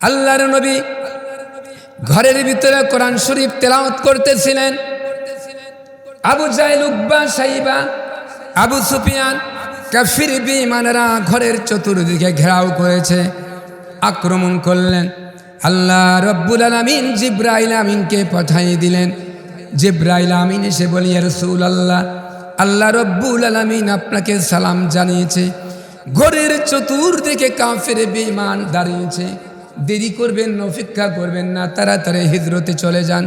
আল্লাহর নবী ঘরের ভিতরে কোরআন শরীফ তেলাওয়াত করতেছিলেন। আবু জাইল উকবা, সাইবা, আবু সুফিয়ান, কাফির বিমানেরা ঘরের চতুর্দিকে ঘেরাও করেছে, আক্রমণ করলেন। আল্লাহ রব্বুল আলমিন জিব্রাইল আমিনকে পাঠাই দিলেন। জিব্রাইল আমিন এসে বলি রসুল আল্লাহ আল্লাহ রব্বুল আলমিন আপনাকে সালাম জানিয়েছে, ঘরের চতুর্দিকে কাফের বিমান দাঁড়িয়েছে দেরি করবেন না, অপেক্ষা করবেন না, তাড়াতাড়ি হিজরতে চলে যান।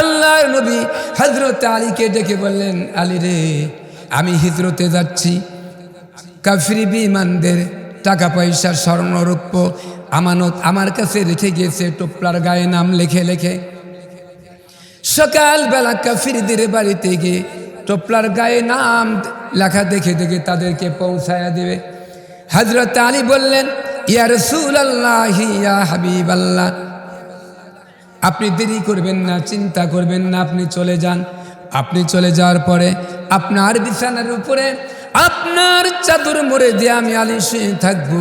আল্লাহর নবী হজরত আলীকে ডেকে বললেন, আলী রে, আমি হিজরতে যাচ্ছি। কাফরি বিমানদের টাকা পয়সা স্বর্ণরূপ্য আমানত আমার কাছে রেখে গিয়েছে, টোপলার গায়ে নাম লেখে লেখে। সকালবেলা কাফিরদের বাড়িতে গিয়ে টোপলার গায়ে নাম লেখা দেখে দেখে তাদেরকে পৌঁছায়া দেবে। হজরত আলী বললেন আল্লাহ ইয়া হাবিব আল্লাহ আপনি দেরি করবেন না, চিন্তা করবেন না, আপনি চলে যান। আপনি চলে যাওয়ার পরে আপনার বিছানার উপরে আপনার চাদর মরে দিয়ে আমি আলিশে থাকব।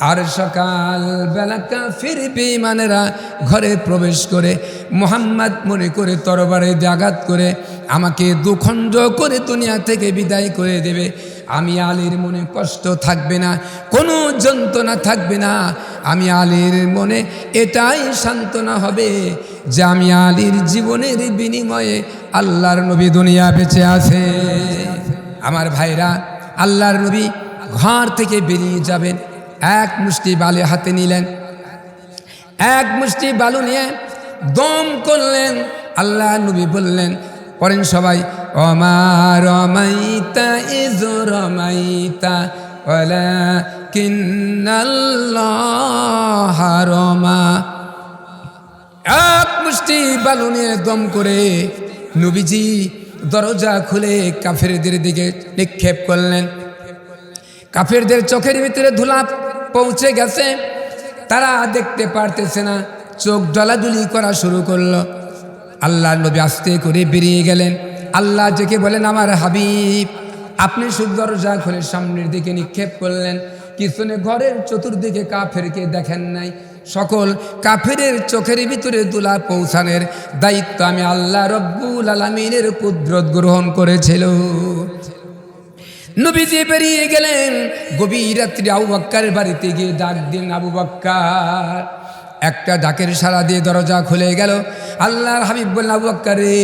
আর সকাল বেলা কাফির বেঈমানেরা ঘরে প্রবেশ করে, মোহাম্মদ মনে করে তরবারে আঘাত করে আমাকে দুখণ্ড করে দুনিয়া থেকে বিদায় করে দেবে। আমি আলীর মনে কষ্ট থাকবে না, কোনো যন্ত্রণা থাকবে না। আমি আলীর মনে এটাই সান্ত্বনা হবে যে আমি আলীর জীবনের বিনিময়ে আল্লাহর নবী দুনিয়া বেঁচে আছে। আমার ভাইরা, আল্লাহর নবী ঘর থেকে বেরিয়ে যাবেন। এক মুষ্টি বালি হাতে নিলেন। এক মুষ্টি বালু নিয়ে দম করলেন। আল্লাহ নবী বললেন, পড়েন সবাই অমা রমাইতা রমাইতা ওলা এক মুষ্টি বালু নিয়ে দম করে নবীজি দরজা খুলে কাফেরদের দিকে নিক্ষেপ করলেন। কাফেরদের চোখের ভিতরে ধুলা পৌঁছে গেছে, তারা দেখতে পারতেছে না, চোখ ডলাডুলি করা শুরু করল। আল্লাহ নবী আস্তে করে বেরিয়ে গেলেন। আল্লাহ যেকে বলেন, আমার হাবিব, আপনি শুধু দরজা খুলে সামনের দিকে নিক্ষেপ করলেন। পিছনে ঘরের চতুর্দিকে কাফেরকে দেখেন নাই। সকল কাফেরের চোখের ভিতরে দুলা পৌঁছানোর দায়িত্ব আমি আল্লাহ রব্বুল আলমিনের কুদরত গ্রহণ করেছিল। নবীজি বেরিয়ে গেলেন। গভীর রাত্রি আবু বাক্কারের বাড়িতে গিয়ে ডাক দিন আবু বাক্কার, একটা ডাকের সারা দিয়ে দরজা খুলে গেল। আল্লাহর হাবিব বললেন, আবু বাক্কারে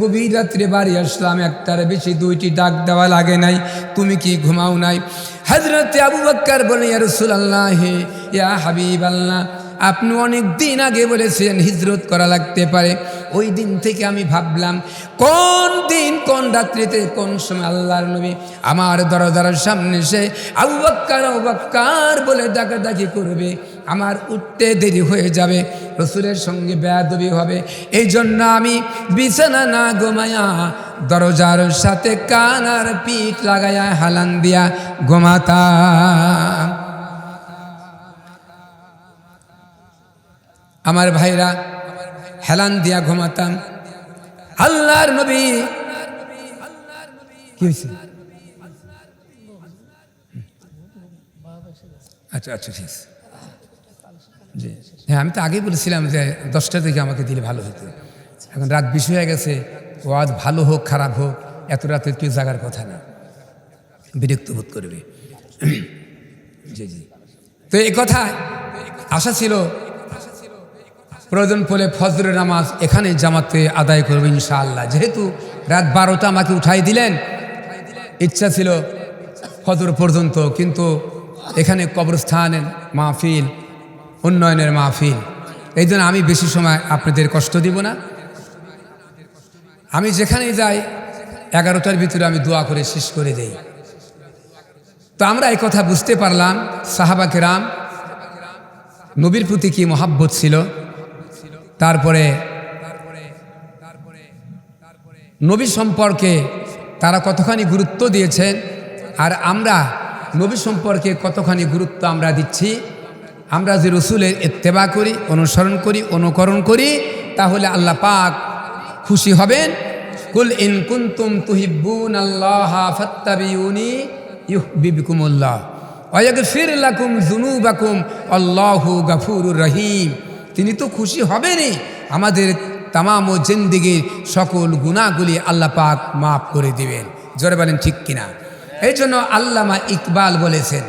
গভীর রাত্রে বাড়ি আসলাম, একটার বেশি দুইটি ডাক দেওয়া লাগে নাই, তুমি কি ঘুমাও নাই? হজরতে আবু বাক্কার বলে ইয়া রসুল আল্লাহ ইয়া হাবিব আল্লাহ আপনি অনেক দিন আগে বলেছেন হিজরত করা লাগতে পারে। ওই দিন থেকে আমি ভাবলাম, কোন দিন, কোন রাত্রিতে, কোন সময় আল্লাহর নবী আমার দরজার সামনে সে আবু বাক্কার, আবু বলে ডাকাডাকি করবে। আমার উঠতে দেরি হয়ে যাবে, রসুলের সঙ্গে বেয়াদবি হবে। এই জন্য আমি বিছানা না ঘুমায়া দরজার সাথে কানার পিঠ লাগায়া হালান দিয়া ঘুমাতাম। আমার ভাইরা, হেলান দিয়া ঘুমাতাম। আল্লাহর নবী। কি হয়েছে আচ্ছা আচ্ছা ঠিক আছে। জি। হ্যাঁ আমি তো আগেই বলেছিলাম যে দশটা থেকে আমাকে দিলে ভালো হতো। এখন রাত বেশি হয়ে গেছে, ওয়াজ ভালো হোক, খারাপ হোক, এত রাতে কেউ জাগার কথা না। বিরক্ত বোধ করবে। জি জি। তো এই কথা আশা ছিল প্রয়োজন পড়লে ফজরের নামাজ এখানে জামাতে আদায় করব ইনশাআল্লাহ। যেহেতু রাত বারোটা আমাকে উঠাই দিলেন, ইচ্ছা ছিল ফজর পর্যন্ত, কিন্তু এখানে কবরস্থানের মাহফিল, উন্নয়নের মাহফিল, এই জন্য আমি বেশি সময় আপনাদের কষ্ট দিব না। আমি যেখানেই যাই, এগারোটার ভিতরে আমি দোয়া করে শেষ করে দেই। তো আমরা এই কথা বুঝতে পারলাম সাহাবাকে রাম নবীর প্রতি কি মহাব্বত ছিল? তারপরে নবী সম্পর্কে তারা কতখানি গুরুত্ব দিয়েছেন আর আমরা নবী সম্পর্কে কতখানি গুরুত্ব আমরা দিচ্ছি, আমরা যে রসুলের এত্তেবা করি, অনুসরণ করি, অনুকরণ করি, তাহলে আল্লাহ পাক খুশি হবেন। কুল ইন কুন্তুম তুহিবুন আল্লাহ ফাত্তাবিউনি ইউহবিবকুমুল্লাহ। অয়গ ফির লাকুম জুনু বাকুম আল্লাহ গাফুর রহিম। তিনি তো খুশি হবেনই। আমাদের তামাম ও জেন্দিগির সকল গুণাগুলি আল্লাহ পাক মাফ করে দিবেন। জোরে বলেন ঠিক কিনা? এই জন্য আল্লামা ইকবাল বলেছেন,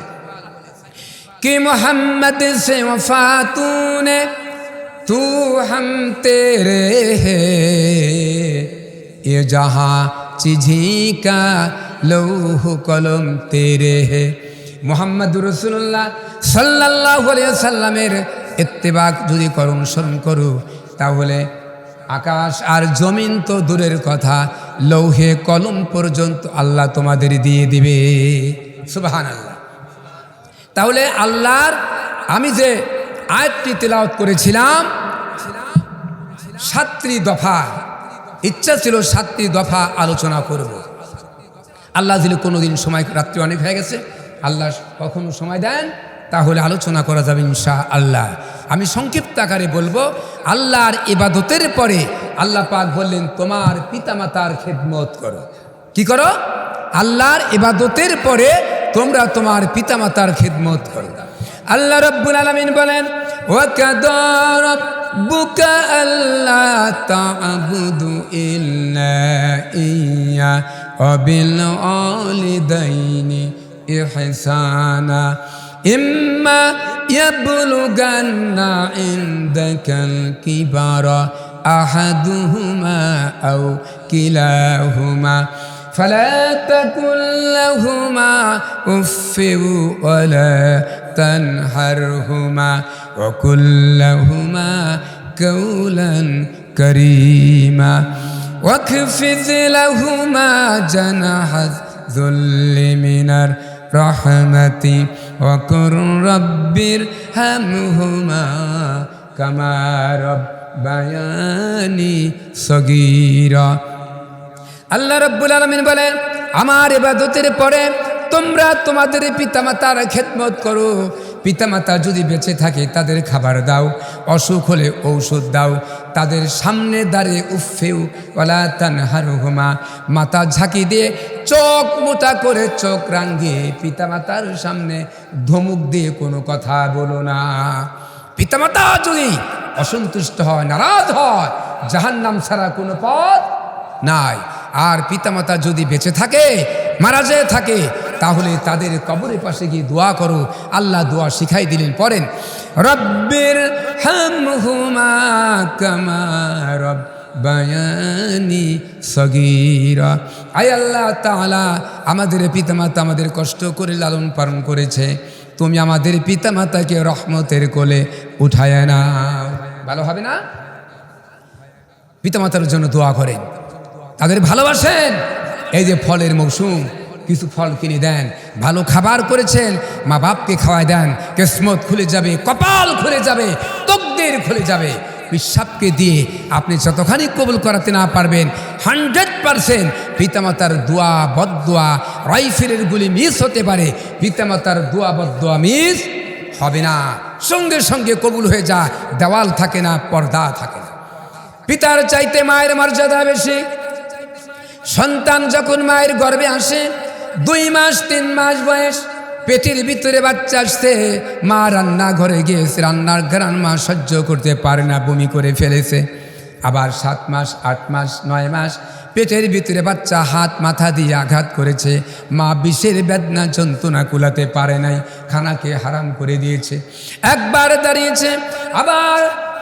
কি মোহাম্মদ সে ওফাতুনে তু হাম তে রে হে। এ যাহা চিঝিকা লৌহ কলম তে রে হে মোহাম্মদ রসুল্লাহ সাল্লাহ সাল্লামের ইত্তেবাক যদি করুন স্মরণ করু, তাহলে আকাশ আর জমিন তো দূরের কথা। লৌহে কলম পর্যন্ত আল্লাহ তোমাদের দিয়ে দিবে। সুবাহান আল্লাহ তাহলে আল্লাহর, আমি যে আয়াতটি তেলাওয়াত করেছিলাম, সাতটি দফা, ইচ্ছা ছিল সাতটি দফা আলোচনা করব। আল্লাহ দিলে কোনো দিন সময়, রাত্রি অনেক হয়ে গেছে, আল্লাহ কখনো সময় দেন? তাহলে আলোচনা করা যাবে ইনশা আল্লাহ আমি সংক্ষিপ্ত আকারে বলব, আল্লাহর ইবাদতের পরে আল্লাহ পাক বললেন, তোমার পিতামাতার খেদমত করো। কি করো? আল্লাহর ইবাদতের পরে তোমরা তোমার পিতামাতার খেদমত করো। আল্লাহ রব্বুল আলমিন বলেন বুকা আল্লাহ ইয়া إِمَّا يَبْلُغَنَّ عِندَكَ الْكِبَرَ أَحَدُهُمَا أَوْ كِلَاهُمَا فلا تكن لهما أف ولا تنهرهما وقل لهما قولا كريما واخفض لهما جناح الذل من الرحمة وقل رب ارحمهما كما ربياني صغيرا আল্লাহ রব্বুল আলমিন বলেন আমার এবাদতের পরে তোমরা তোমাদের পিতামাতার খেদমত করো পিতামাতা যদি বেঁচে থাকে তাদের খাবার দাও অসুখ হলে ঔষধ দাও তাদের সামনে দাঁড়িয়ে উফেউ ওলা তানহার হুমা মাথা ঝাঁকি দিয়ে চোখ মোটা করে চোখ রাঙ্গিয়ে পিতামাতার সামনে ধমুক দিয়ে কোনো কথা বলো না। পিতামাতা যদি অসন্তুষ্ট হয়, নারাজ হয় জাহান নাম ছাড়া কোনো পথ নাই। আর পিতামাতা যদি বেঁচে থাকে, মারা যেয়ে থাকে তাহলে তাদের কবরের পাশে গিয়ে দোয়া করো। আল্লাহ দোয়া শিখাই দিলেন। পরেন রব্বের হামহুমা কামা রব্বায়ানি সগীরা। আয় আল্লাহ আমাদের পিতামাতা আমাদের কষ্ট করে লালন পালন করেছে। তুমি আমাদের পিতামাতাকে রহমতের কোলে উঠায় না ভালো হবে না? পিতামাতার জন্য দোয়া করেন। তাদের ভালোবাসেন। এই যে ফলের মৌসুম কিছু ফল কিনে দেন, ভালো খাবার করেছেন, মা বাপকে খাওয়ায় দেন, কেসমত খুলে যাবে, কপাল খুলে যাবে, তকদের খুলে যাবে। পিসাবকে দিয়ে আপনি যতখানি কবুল করাতে না পারবেন, হান্ড্রেড পারসেন্ট পিতামাতার দোয়া বদোয়া রাইফেলের গুলি মিস হতে পারে, পিতামাতার দোয়া বদোয়া মিস হবে না। সঙ্গে সঙ্গে কবুল হয়ে যা, দেওয়াল থাকে না, পর্দা থাকে না। পিতার চাইতে মায়ের মর্যাদা বেশি। সন্তান যখন মায়ের গর্বে আসে দুই মাস, তিন মাস বয়স। পেটের ভিতরে বাচ্চা আসছে। মা রান্না ঘরে গিয়েছে, রান্নার ঘরান মা সহ্য করতে পারে না, বমি করে ফেলেছে। আবার সাত মাস, আট মাস, নয় মাস, পেটের ভিতরে বাচ্চা হাত, মাথা দিয়ে আঘাত করেছে। মা বিষের বেদনা, যন্ত্রণা কুলাতে পারে নাই, খানাকে হারাম করে দিয়েছে। একবার দাঁড়িয়েছে, আবার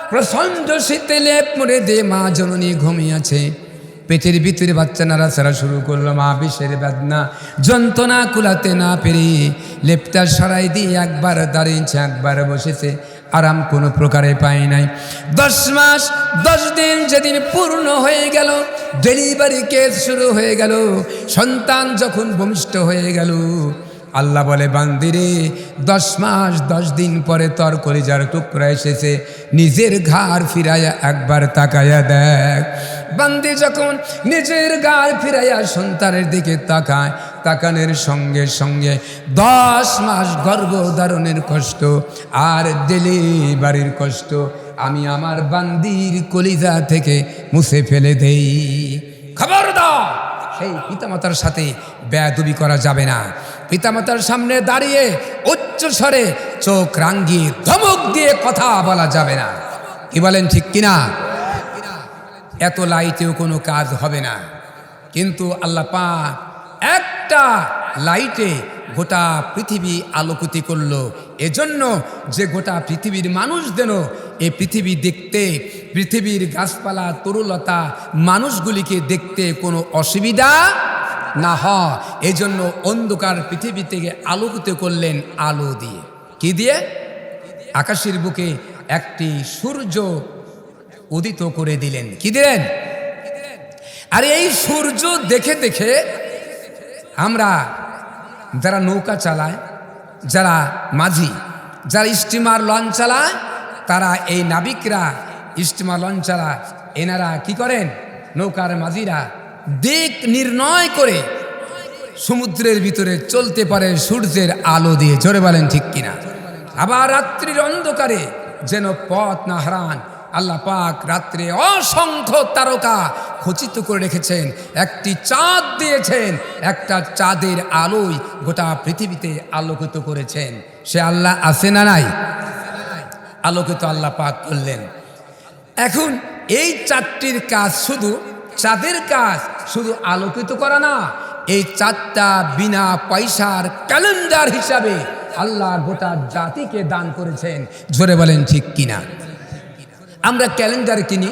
প্রচণ্ড শীতে লেপ মুড়ে দিয়ে মা জননী ঘুমিয়েছে পেটের ভিতরে বাচ্চা নাড়াচাড়া শুরু করল মা বিষের বেদনা। যন্ত্রণা কুলাতে না পেরে লেপটা সরাই দিয়ে একবার দাঁড়িয়েছে, একবার বসেছে। আরাম কোনো প্রকারে পায় নাই। দশ মাস, দশ দিন যেদিন পূর্ণ হয়ে গেল, ডেলিভারি কেস শুরু হয়ে গেল, সন্তান যখন ভূমিষ্ঠ হয়ে গেল, আল্লাহ বলে বান্দিরে দশ মাস, দশ দিন পরে তর কলিজার টুকরা এসেছে, নিজের ঘাড় ফিরাইয়া একবার তাকাইয়া দেখ। বান্দি যখন নিজের গাড় ফিরাইয়া সন্তানের দিকে তাকায়, তাকানের সঙ্গে সঙ্গে দশ মাস গর্ভধারণের কষ্ট আর ডেলিভারির কষ্ট আমি আমার বান্দির কলিজা থেকে মুছে ফেলে দেই। খবর দাও সেই পিতামাতার সাথে ব্যয়দবি করা যাবে না। পিতামাতার সামনে দাঁড়িয়ে উচ্চ স্বরে চোখ রাঙ্গিয়ে ধমক দিয়ে কথা বলা যাবে না। কি বলেন ঠিক কিনা? এত লাইটেও কোনো কাজ হবে না। কিন্তু আল্লাহ পাক একটা লাইটে গোটা পৃথিবী আলোকিত করল। এজন্য যে গোটা পৃথিবীর মানুষ যেন এই পৃথিবী দেখতে, পৃথিবীর গাছপালা, তরুলতা, মানুষগুলিকে দেখতে কোনো অসুবিধা না হয়। এজন্য অন্ধকার পৃথিবী থেকে আলোকিত করলেন আলো দিয়ে। কি দিয়ে? আকাশের বুকে একটি সূর্য উদিত করে দিলেন। কি দিলেন? আর এই সূর্য দেখে দেখে আমরা যারা নৌকা চালায়, যারা মাঝি, যারা স্টিমার লঞ্চ চালায়, তারা এই নাবিকরা, স্টিমার লঞ্চ চালায় এনারা কি করেন? নৌকার মাঝিরা দিক নির্ণয় করে সমুদ্রের ভিতরে চলতে পারে সূর্যের আলো দিয়ে। জোরে বলেন ঠিক কিনা? আবার রাত্রির অন্ধকারে যেন পথ না হারান আল্লাহ পাক রাত্রে অসংখ্য তারকা খচিত করে রেখেছেন। একটি চাঁদ দিয়েছেন, একটা চাঁদের আলোয় গোটা পৃথিবীতে আলোকিত করেছেন। সে আল্লাহ আছে না নাই? আলোকিত আল্লাহ পাক করলেন। এখন এই চারটির কাজ শুধু, চাঁদের কাজ শুধু আলোকিত করা না, এই চারটা বিনা পয়সার ক্যালেন্ডার হিসাবে আল্লাহ গোটা জাতিকে দান করেছেন। জোরে বলেন ঠিক কিনা? আমরা ক্যালেন্ডার কিনি।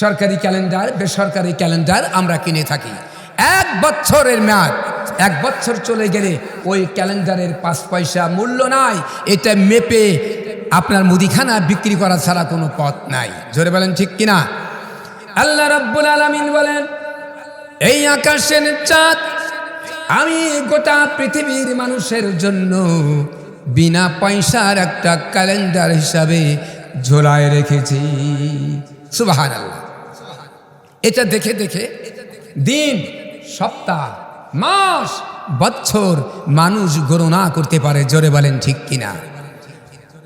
সরকারি ক্যালেন্ডার, বেসরকারি ক্যালেন্ডার আমরা কিনে থাকি। এক বছরের মেয়াদ, এক বছর চলে গেলে ওই ক্যালেন্ডারের পাঁচ পয়সা মূল্য নাই, এটা মেপে আপনার মুদিখানা বিক্রি করা ছাড়া কোনো পথ নাই। জোরে বলেন ঠিক কিনা? আল্লাহ রাব্বুল আলামিন বলেন, এই আকাশের চাঁদ আমি গোটা পৃথিবীর মানুষের জন্য বিনা পয়সার একটা ক্যালেন্ডার হিসাবে ঝোলায় রেখেছি। সুবাহান আল্লাহ এটা দেখে দেখে দিন, সপ্তাহ, মাস বছর মানুষ গণনা করতে পারে, জোরে বলেন ঠিক কিনা?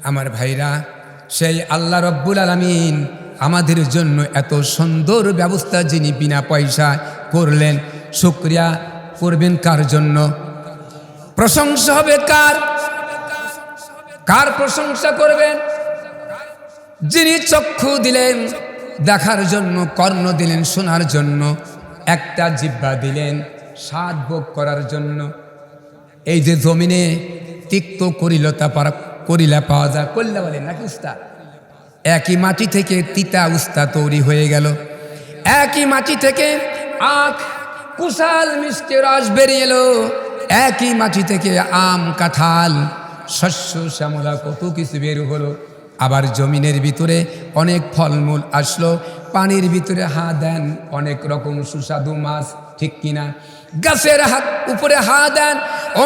আমার ভাইরা, সেই আল্লাহ রব্বুল আলমিন আমাদের জন্য এত সুন্দর ব্যবস্থা যিনি বিনা পয়সা করলেন, শুক্রিয়া করবেন কার জন্য? প্রশংসা হবে কার? কার প্রশংসা করবেন? যিনি চক্ষু দিলেন, দেখার জন্য, কর্ণ দিলেন, শোনার জন্য, একটা জিব্বা দিলেন স্বাদ ভোগ করার জন্য। এই যে জমিনে তিক্ত করিলতা পারা, করিলা পাওয়া যায়, কল্লা বলেন নাকি উস্তা একই মাটি থেকে তিতা উস্তা তৈরি হয়ে গেল। একই মাটি থেকে আখ, কুশাল, মিষ্টি রস বেরিয়ে এলো। একই মাটি থেকে আম, কাঁঠাল, শস্য, শ্যামলা, কত কিছু বের হলো। আবার জমিনের ভিতরে অনেক ফলমূল আসলো। পানির ভিতরে হা দেন, অনেক রকম সুস্বাদু মাছ, ঠিক কিনা? গাছের হাত উপরে হা দেন,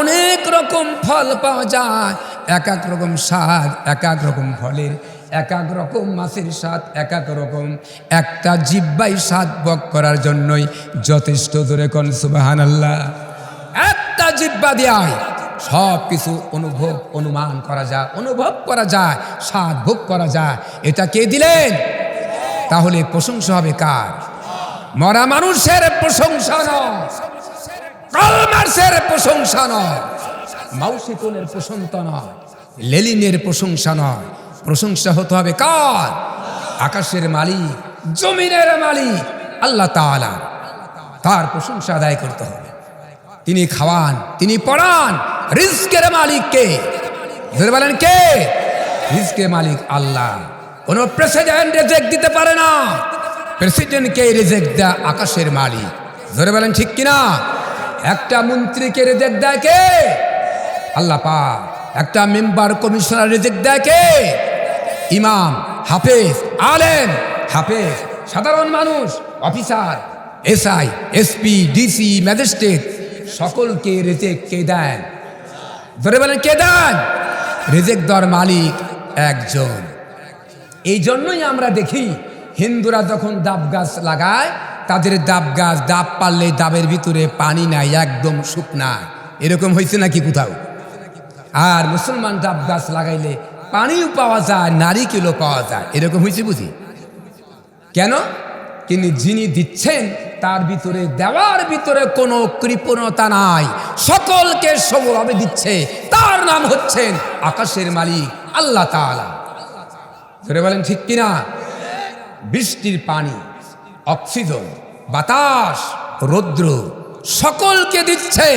অনেক রকম ফল পাওয়া যায়। এক এক রকম স্বাদ, এক এক রকম ফলের, এক এক রকম মাছের স্বাদ, এক এক রকম। একটা জিব্বাই স্বাদ বক করার জন্যই যথেষ্ট দূরে কোন সুবাহান আল্লাহ একটা জিব্বা দেয়। সব কিছু অনুভব, অনুমান করা যায়, অনুভব করা যায়, স্বাদ ভোগ করা যায়। এটা কে দিলেন? তাহলে প্রশংসা হবে কার? মরা মানুষের প্রশংসা নয়, কলমার্সের প্রশংসা নয় মাউসি কোলের প্রশংসা নয়, লেলিনের প্রশংসা নয়। প্রশংসা হতে হবে কার? আকাশের মালিক, জমিনের মালিক, আল্লাহ তার প্রশংসা আদায় করতে হবে। তিনি খাওয়ান, তিনি পড়ান রিস্কের মালিক কে ধরে বলেন কে? রিস্কের মালিক আল্লাহ। কোন প্রেসিডেন্ট রেজেক্ট দিতে পারে না। প্রেসিডেন্টকে রেজেক্ট দেয় আকাশের মালিক। ধরে বলেন ঠিক কিনা? একটা মন্ত্রীকে রেজেক্ট দেয় কে? আল্লাহ পা একটা মেম্বার কমিশনার রেজেক্ট দেয় কে? ইমাম, হাফেজ, আলেম, হাফেজ, সাধারণ মানুষ, officer, SI, SP, DC, magistrate, সকলকে রেজেক্ট কে দেন। ধরে বলেন কে দেন? রেজেক্ট দর মালিক একজন। এই জন্যই আমরা দেখি হিন্দুরা যখন ডাব গাছ লাগায়, তাদের ডাব গাছ ডাব পারলে ডাবের ভিতরে পানি নাই, একদম শুকনা। এরকম হয়েছে নাকি কোথাও? আর মুসলমান ডাব গাছ লাগাইলে পানিও পাওয়া যায়, নারিকেলও পাওয়া যায়। এরকম হয়েছে বুঝি? কেন? কিন্তু যিনি দিচ্ছেন তার ভিতরে, দেওয়ার ভিতরে কোনো কৃপণতা নাই। সকলকে সমভাবে দিচ্ছে। তার নাম হচ্ছেন আকাশের মালিক, আল্লাহ তাআলা। ধরে বলেন ঠিক কিনা? বৃষ্টির পানি, অক্সিজেন, বাতাস, রৌদ্র সকলকে দিচ্ছে।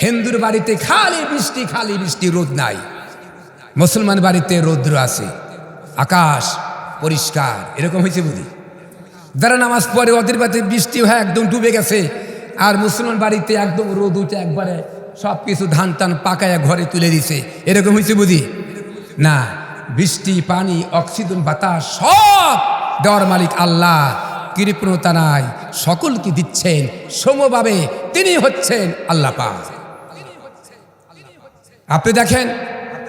হিন্দুর বাড়িতে খালি বৃষ্টি খালি বৃষ্টি, রোদ নাই। মুসলমান বাড়িতে রৌদ্র আছে। আকাশ পরিষ্কার, এরকম হয়েছে বুঝি? যারা নামাজ পড়ে ওদের বাড়িতে বৃষ্টি হয়, একদম ডুবে গেছে। আর মুসলমান বাড়িতে একদম রোদ উঠে একবারে সব কিছু ধান টান পাকায় ঘরে তুলে দিছে। এরকম হয়েছে বুঝি? না, বৃষ্টি, পানি, অক্সিজেন, বাতাস সব দেওয়ার মালিক আল্লাহ। কৃপণতা নাই, সকলকে দিচ্ছেন, সমভাবে তিনি হচ্ছেন আল্লাহ আপনি দেখেন,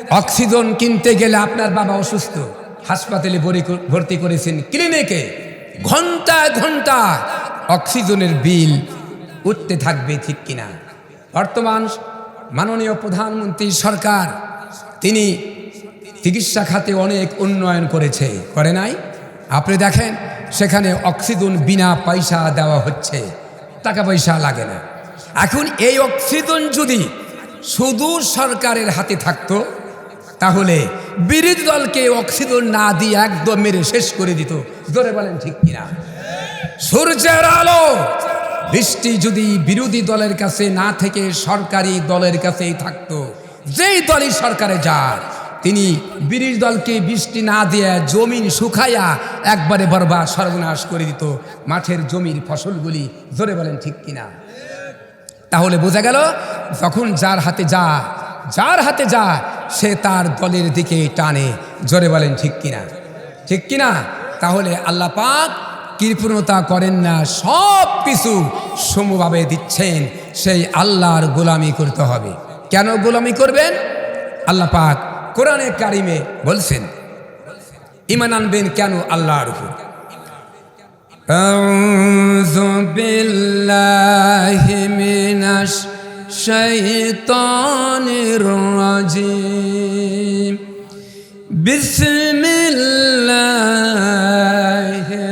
অক্সিজেন কিনতে গেলে আপনার বাবা অসুস্থ, হাসপাতালে ভরি- ভর্তি করেছেন, ক্লিনিকে। ঘণ্টা ঘণ্টা অক্সিজেনের বিল উঠতে থাকবে ঠিক কিনা? বর্তমান মাননীয় প্রধানমন্ত্রী সরকার, তিনি চিকিৎসা খাতে অনেক উন্নয়ন করেছে, করে নাই? আপনি দেখেন, সেখানে অক্সিজেন বিনা পয়সা দেওয়া হচ্ছে, টাকা পয়সা লাগে না। এখন এই অক্সিজেন যদি শুধু সরকারের হাতে থাকতো তাহলে বিরোধী দলকে অক্সিজেন না দিয়ে একদম মেরে শেষ করে দিত। ধরে বলেন ঠিক কিনা? সূর্যের আলো, বৃষ্টি যদি বিরোধী দলের কাছে না থেকে সরকারি দলের কাছেই থাকতো, যেই দলই সরকারে যায় তিনি বিরোধী দলকে বৃষ্টি না দিয়ে জমিন শুকাইয়া একবারে বরবাদ, সর্বনাশ করে দিত। মাঠের জমির ফসলগুলি ধরে বলেন ঠিক কিনা? তাহলে বোঝা গেল, যখন যার হাতে যা, যার হাতে যা সে তার দলের দিকে টানে জোরে বলেন ঠিক কিনা ঠিক কিনা তাহলে আল্লাহ পাক কৃপণতা করেন না সব কিছু সমভাবে দিচ্ছেন সেই আল্লাহর গোলামি করতে হবে কেন গোলামি করবেন আল্লাহ পাক কোরআনে কারিমে বলছেন ইমান আনবেন কেন আল্লাহর উপর أعوذ بالله من الشيطان الرجيم. بسم الله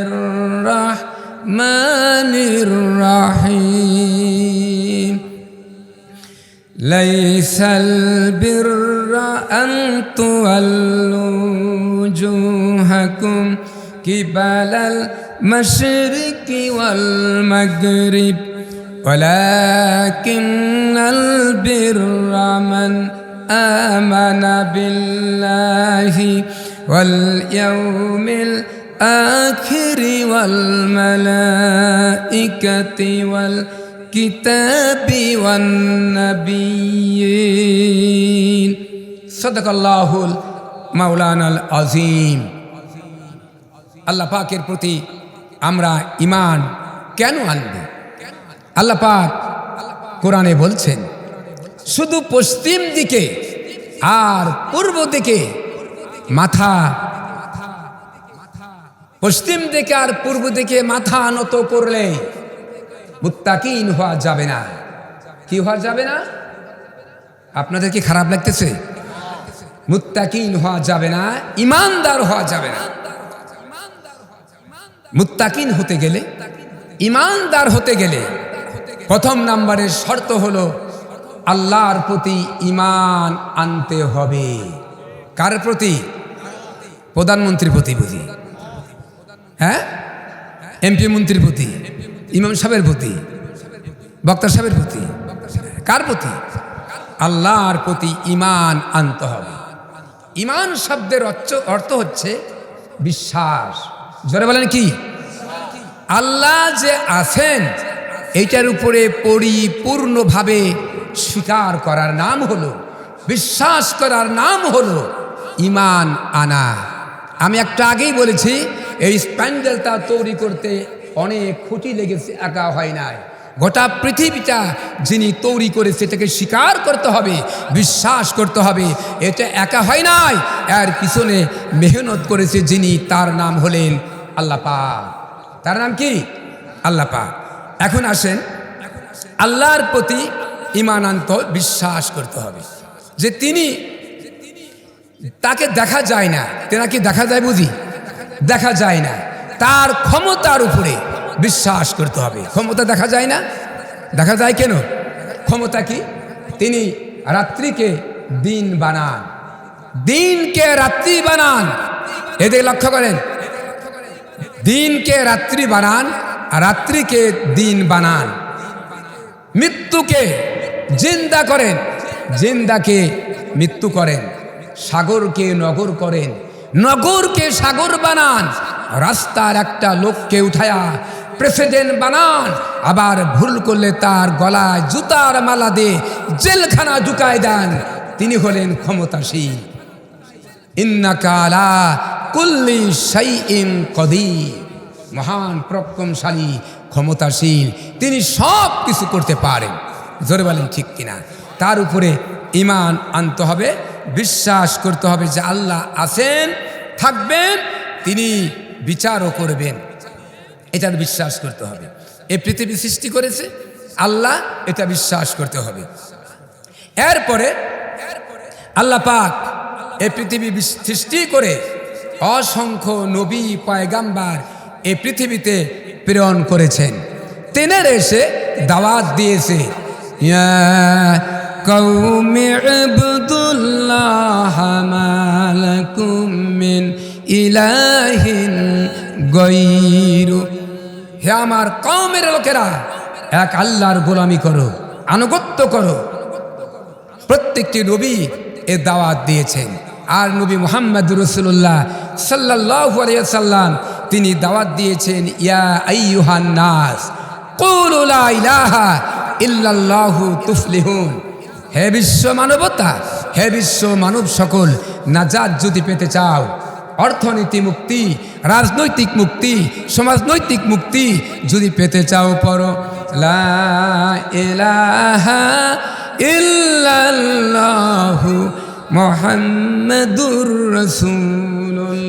الرحمن الرحيم. ليس البر أن تولوا وجوهكم قبل المشرق والمغرب. ولكن البر من آمن بالله واليوم الآخر والملائكة والكتاب والنبيين صدق الله مولانا العظيم আল্লাহ পাকের প্রতি আমরা ইমান কেন আনব আল্লাহ কোরআনে বলছেন, শুধু পশ্চিম দিকে আর পূর্ব দিকে মাথা, পশ্চিম দিকে আর পূর্ব দিকে মাথা নত করলে মুত্তাকিন হওয়া যাবে না। কি হওয়া যাবে না? আপনাদের কি খারাপ লাগতেছে? মুত্তাকিন হওয়া যাবে না, ইমানদার হওয়া যাবে না। মুত্তাকিন হতে গেলে, ইমানদার হতে গেলে প্রথম নাম্বারের শর্ত হলো আল্লাহর প্রতি ইমান আনতে হবে। কার প্রতি? প্রধানমন্ত্রীর প্রতি বুঝি। হ্যাঁ? এমপি মন্ত্রীর প্রতি, ইমাম সাহেবের প্রতি, বক্তা সাহেবের প্রতি, কার প্রতি? আল্লাহর প্রতি ইমান আনতে হবে। ইমান শব্দের অর্থ অর্থ হচ্ছে বিশ্বাস। জোরে বলেন কি? আল্লাহ যে আছেন এইটার উপরে পরিপূর্ণভাবে স্বীকার করার নাম হলো, বিশ্বাস করার নাম হলো ইমান আনা। আমি একটা আগেই বলেছি, এই স্প্যান্ডেলটা তৈরি করতে অনেক খুঁটি লেগেছে, একা হয় নাই। গোটা পৃথিবীটা যিনি তৈরি করেছে এটাকে স্বীকার করতে হবে, বিশ্বাস করতে হবে, এটা একা হয় নাই। এর পিছনে মেহনত করেছে যিনি, তার নাম হলেন আল্লাহ পাক। তার নাম কি? আল্লাহ পাক। এখন আসেন, আল্লাহর প্রতি ইমানান্ত বিশ্বাস করতে হবে। যে তিনি তাকে দেখা যায় না, তেনাকে দেখা যায় বুঝি? দেখা যায় না। তার ক্ষমতার উপরে বিশ্বাস করতে হবে। ক্ষমতা দেখা যায় না, দেখা যায় কেন? ক্ষমতা কি? তিনি রাত্রিকে দিন বানান। দিনকে রাত্রি বানান। এদের লক্ষ্য করেন। দিনকে রাত্রি বানান। রাত্রিকে দিন বানান। মৃত্যুকে জিন্দা করেন। জিন্দাকে মৃত্যু করেন। সাগরকে নগর করেন। নগরকে সাগর বানান। রাস্তার একটা লোককে উঠায়া প্রেসিডেন্ট বানান। আবার ভুল করলে তার গলায় জুতার মালা দিয়ে জেলখানা ঢুকায় দেন। তিনি হলেন ক্ষমতাশীল। ইন্নাকালা কুল্লি সাইইন কদির। মহান প্রক্রমশালী ক্ষমতাশীল, তিনি সব কিছু করতে পারেন। জোরে বলেন ঠিক কিনা? তার উপরে ইমান আনতে হবে, বিশ্বাস করতে হবে যে আল্লাহ আছেন, থাকবেন, তিনি বিচারও করবেন। এটার বিশ্বাস করতে হবে। এ পৃথিবী সৃষ্টি করেছে, আল্লাহ এটা বিশ্বাস করতে হবে। এরপরে আল্লাহ পাক এ পৃথিবী সৃষ্টি করে অসংখ্য নবী, পয়গাম্বার এই পৃথিবীতে প্রেরণ করেছেন। তেনের এসে দাওয়াত দিয়েছে কৌমি আবদুল্লাহ মালাকুম ইলাহিন গৈরু হে আমার কওমের লোকেরা, এক আল্লাহর গোলামি করো, আনুগত্য করো। প্রত্যেকটি নবী এ দাওয়াত দিয়েছেন। আর নবী মোহাম্মদ রসুল্লাহ সাল্লাহ সাল্লাম তিনি দাওয়াত দিয়েছেন, ইয়া আইয়ুহান নাস লা ইলাহা ইল্লাল্লাহু তুফলিহুন। হে বিশ্ব মানবতা, হে বিশ্ব মানব সকল, নাজাত যদি পেতে চাও, অর্থনীতি মুক্তি, রাজনৈতিক মুক্তি, সমাজনৈতিক মুক্তি যদি পেতে চাও ইলাহা ইল্লাল্লাহু মুহাম্মাদুর রাসূলুল্লাহ।